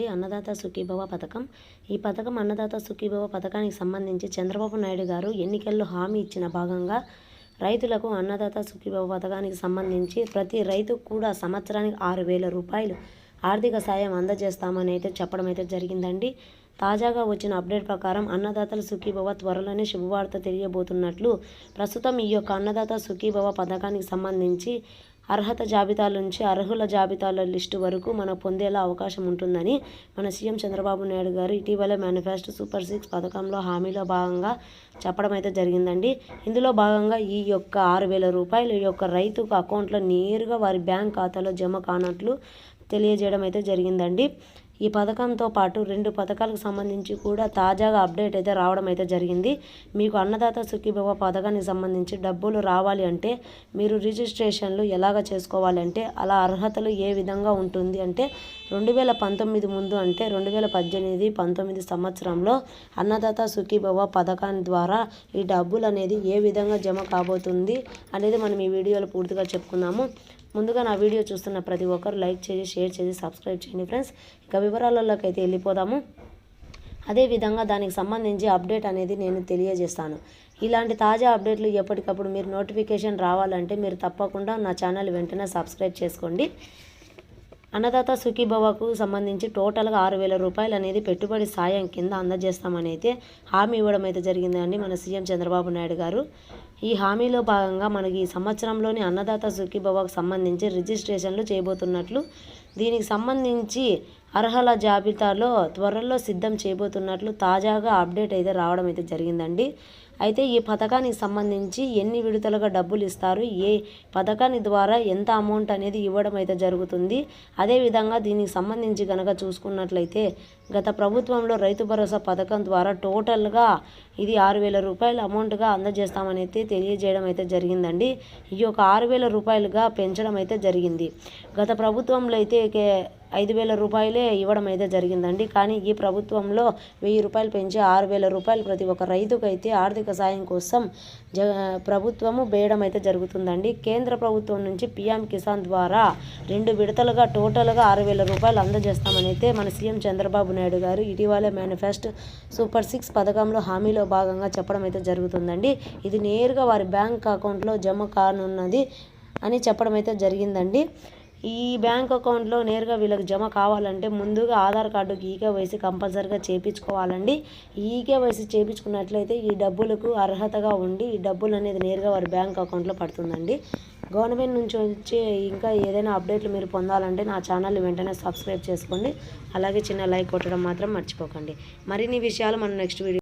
అండి అన్నదాత సుఖీభవ పథకం. ఈ పథకం అన్నదాత సుఖీభవ పథకానికి సంబంధించి చంద్రబాబు నాయుడు గారు ఎన్నికల్లో హామీ ఇచ్చిన భాగంగా రైతులకు అన్నదాత సుఖీభవ పథకానికి సంబంధించి ప్రతి రైతుకు కూడా సంవత్సరానికి ఆరు వేల రూపాయలు ఆర్థిక సాయం అందజేస్తామని అయితే చెప్పడం అయితే జరిగిందండి. తాజాగా వచ్చిన అప్డేట్ ప్రకారం అన్నదాతల సుఖీభవ త్వరలోనే శుభవార్త తెలియబోతున్నట్లు ప్రస్తుతం ఈ యొక్క అన్నదాత సుఖీభవ పథకానికి సంబంధించి అర్హత జాబితాల నుంచి అర్హుల జాబితాల లిస్టు వరకు మనం పొందేలా అవకాశం ఉంటుందని మన సీఎం చంద్రబాబు నాయుడు గారు ఇటీవల మేనిఫెస్టో సూపర్ సిక్స్ పథకంలో హామీలో భాగంగా చెప్పడం అయితే జరిగిందండి. ఇందులో భాగంగా ఈ యొక్క ఆరు వేల రూపాయలు ఈ యొక్క రైతుకు అకౌంట్లో నేరుగా వారి బ్యాంక్ ఖాతాలో జమ కానట్లు తెలియజేయడం అయితే జరిగిందండి. ఈ పథకంతో పాటు రెండు పథకాలకు సంబంధించి కూడా తాజాగా అప్డేట్ అయితే రావడం అయితే జరిగింది. మీకు అన్నదాత సుఖీభవ పథకానికి సంబంధించి డబ్బులు రావాలి అంటే మీరు రిజిస్ట్రేషన్లు ఎలాగ చేసుకోవాలంటే అలా అర్హతలు ఏ విధంగా ఉంటుంది అంటే రెండు వేల పంతొమ్మిది ముందు అంటే రెండు వేల పద్దెనిమిది పంతొమ్మిది సంవత్సరంలో అన్నదాత సుఖీభవ పథకాన్ని ద్వారా ఈ డబ్బులు అనేది ఏ విధంగా జమ కాబోతుంది అనేది మనం ఈ వీడియోలో పూర్తిగా చెప్పుకుందాము. ముందుగా నా వీడియో చూస్తున్న ప్రతి ఒక్కరు లైక్ చేసి షేర్ చేసి సబ్స్క్రైబ్ చేయండి ఫ్రెండ్స్. ఇక వివరాలలోకి అయితే వెళ్ళిపోదాము. అదేవిధంగా దానికి సంబంధించి అప్డేట్ అనేది నేను తెలియజేస్తాను. ఇలాంటి తాజా అప్డేట్లు ఎప్పటికప్పుడు మీరు నోటిఫికేషన్ రావాలంటే మీరు తప్పకుండా నా ఛానల్ వెంటనే సబ్స్క్రైబ్ చేసుకోండి. అన్నదాత సుఖీభవకు సంబంధించి టోటల్గా ఆరు వేల రూపాయలు అనేది పెట్టుబడి సాయం కింద అందజేస్తామని అయితే హామీ ఇవ్వడం అయితే జరిగిందండి మన సీఎం చంద్రబాబు నాయుడు గారు. ఈ హామీలో భాగంగా మనకి ఈ సంవత్సరంలోని అన్నదాత సుఖీభవకు సంబంధించి రిజిస్ట్రేషన్లు చేయబోతున్నట్లు దీనికి సంబంధించి అర్హుల జాబితాలో త్వరలో సిద్ధం చేయబోతున్నట్లు తాజాగా అప్డేట్ అయితే రావడం అయితే జరిగిందండి. అయితే ఈ పథకానికి సంబంధించి ఎన్ని విడతలుగా డబ్బులు ఇస్తారు? ఏ పథకాన్ని ద్వారా ఎంత అమౌంట్ అనేది ఇవ్వడం అయితే జరుగుతుంది? అదేవిధంగా దీనికి సంబంధించి కనుక చూసుకున్నట్లయితే గత ప్రభుత్వంలో రైతు భరోసా పథకం ద్వారా టోటల్గా ఇది ఆరు వేల రూపాయల అమౌంట్గా అందజేస్తామని అయితే తెలియజేయడం అయితే జరిగిందండి. ఈ యొక్క ఆరు వేల రూపాయలుగా పెంచడం అయితే జరిగింది. గత ప్రభుత్వంలో అయితే ఐదు వేల రూపాయలే ఇవ్వడం అయితే జరిగిందండి. కానీ ఈ ప్రభుత్వంలో వెయ్యి రూపాయలు పెంచి ఆరు వేల రూపాయలు ప్రతి ఒక్క రైతుకు అయితే ఆర్థిక సాయం కోసం జ ప్రభుత్వము వేయడం అయితే జరుగుతుందండి. కేంద్ర ప్రభుత్వం నుంచి పిఎం కిసాన్ ద్వారా రెండు విడతలుగా టోటల్గా ఆరు వేల రూపాయలు అందజేస్తామని అయితే మన సీఎం చంద్రబాబు నాయుడు గారు ఇటీవల మేనిఫెస్టో సూపర్ సిక్స్ పథకంలో హామీలో భాగంగా చెప్పడం అయితే జరుగుతుందండి. ఇది నేరుగా వారి బ్యాంక్ అకౌంట్లో జమ కానున్నది అని చెప్పడం అయితే జరిగిందండి. ఈ బ్యాంక్ అకౌంట్లో నేరుగా వీళ్ళకి జమ కావాలంటే ముందుగా ఆధార్ కార్డుకి ఈకేవైసీ కంపల్సరిగా చేయించుకోవాలండి ఈకేవైసీ చేయించుకున్నట్లయితే ఈ డబ్బులకు అర్హతగా ఉండి ఈ డబ్బులు అనేది నేరుగా వారి బ్యాంక్ అకౌంట్లో పడుతుందండి. గవర్నమెంట్ నుంచి వచ్చే ఇంకా ఏదైనా అప్డేట్లు మీరు పొందాలంటే నా ఛానల్ వెంటనే సబ్స్క్రైబ్ చేసుకోండి. అలాగే చిన్న లైక్ కొట్టడం మాత్రం మర్చిపోకండి. మరిన్ని విషయాలు మనం నెక్స్ట్ వీడియో